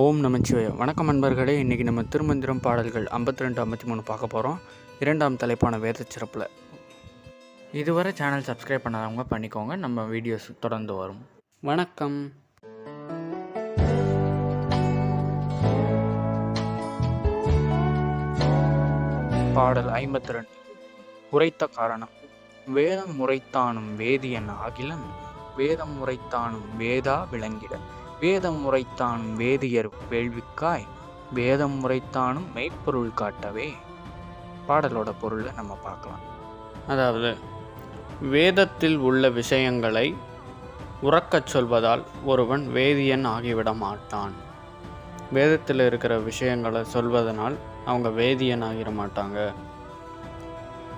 ஓம் நமச்சிவாயம் வணக்கம் நண்பர்களே இன்றைக்கி நம்ம திருமந்திரம் பாடல்கள் ஐம்பத்தி ரெண்டு ஐம்பத்தி மூணு பார்க்க போகிறோம் இரண்டாம் தலைப்பான வேத சிறப்பில். இதுவரை சேனல் சப்ஸ்கிரைப் பண்ணாதவங்க பண்ணிக்கோங்க நம்ம வீடியோஸ் தொடர்ந்து வரும். வணக்கம். பாடல் ஐம்பத்தி ரெண்டு உரைத்த காரணம். வேதம் முறைத்தானும் வேதியன் ஆகிலன் வேதம் முறைத்தானும் வேதா விளங்கிட. வேதம் முறைத்தானும் வேதியர் வேள்விக்காய் வேதம் முறைத்தானும் மெய்ப்பொருள் காட்டவே. பாடலோட பொருளை நம்ம பார்க்கலாம். அதாவது வேதத்தில் உள்ள விஷயங்களை உறக்கச் சொல்வதால் ஒருவன் வேதியன் ஆகிவிட மாட்டான் வேதத்தில் இருக்கிற விஷயங்களை சொல்வதனால் அவங்க வேதியன் ஆகிட மாட்டாங்க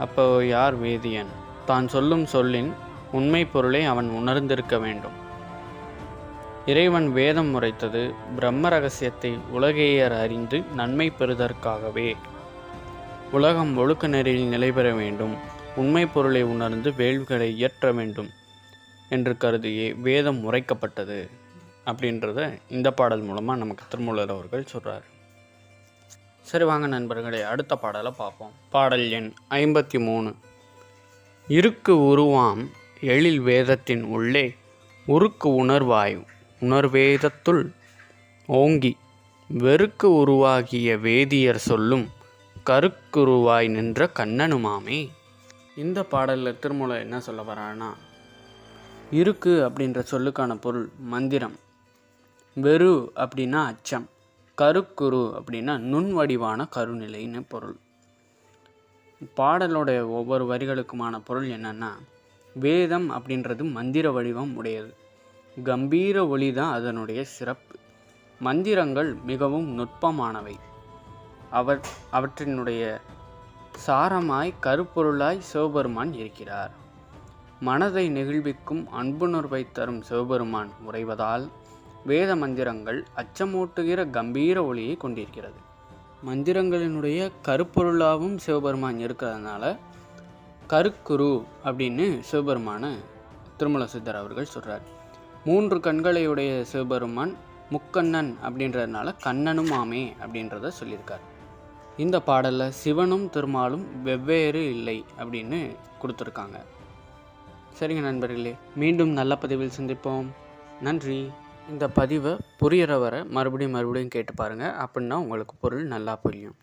அப்போ யார் வேதியன்? தான் சொல்லும் சொல்லின் உண்மை பொருளை அவன் உணர்ந்திருக்க வேண்டும். இறைவன் வேதம் முறைத்தது பிரம்ம ரகசியத்தை உலகேயர் அறிந்து நன்மை பெறுதற்காகவே. உலகம் ஒழுக்க நெறியில் நிலை பெற வேண்டும். உண்மை பொருளை உணர்ந்து வேள்விகளை இயற்ற வேண்டும் என்று கருதியே வேதம் உரைக்கப்பட்டது அப்படின்றத இந்த பாடல் மூலமாக நமக்கு திருமூலர் அவர்கள் சொல்கிறார் சரி வாங்க நண்பர்களே அடுத்த பாடலை பார்ப்போம். பாடல் எண் ஐம்பத்தி மூணு. இருக்கு உருவாம் எழில் வேதத்தின் உள்ளே உருக்கு உணர்வாயு உணர்வேதத்துள் ஓங்கி வெறுக்கு உருவாகிய வேதியர் சொல்லும் கருக்குருவாய் நின்ற கண்ணனுமாமே. இந்த பாடலில் திருமூல என்ன சொல்ல வரான்னா இருக்கு அப்படின்ற சொல்லுக்கான பொருள் மந்திரம். வெறு அப்படின்னா அச்சம் கருக்குரு அப்படின்னா நுண்வடிவான கருநிலைன்னு பொருள். பாடலுடைய ஒவ்வொரு வரிகளுக்குமான பொருள் என்னென்னா வேதம் அப்படின்றது மந்திர வடிவம் உடையது. கம்பீர ஒளி தான் அதனுடைய சிறப்பு. மந்திரங்கள் மிகவும் நுட்பமானவை. அவர் அவற்றினுடைய சாரமாய் கருப்பொருளாய் சிவபெருமான் இருக்கிறார். மனதை நெகிழ்விக்கும் அன்புணர்வை தரும் சிவபெருமான் உறைவதால் வேத மந்திரங்கள் அச்சமூட்டுகிற கம்பீர ஒளியை கொண்டிருக்கிறது. மந்திரங்களினுடைய கருப்பொருளாகவும் சிவபெருமான் இருக்கிறதுனால கருக்குரு அப்படின்னு சிவபெருமான திருமல சித்தர் அவர்கள் சொல்கிறார் மூன்று கண்களையுடைய சிவபெருமான் முக்கண்ணன் அப்படின்றதுனால கண்ணனும் ஆமே அப்படின்றத சொல்லியிருக்கார். இந்த பாடலில் சிவனும் திருமாலும் வெவ்வேறு இல்லை அப்படின்னு கொடுத்துருக்காங்க. சரிங்க நண்பர்களே மீண்டும் நல்ல பதிவில் சந்திப்போம். நன்றி. இந்த பதிவை புரியிற வரை மறுபடியும் மறுபடியும் கேட்டு பாருங்கள் அப்படின்னா உங்களுக்கு பொருள் நல்லா புரியும்.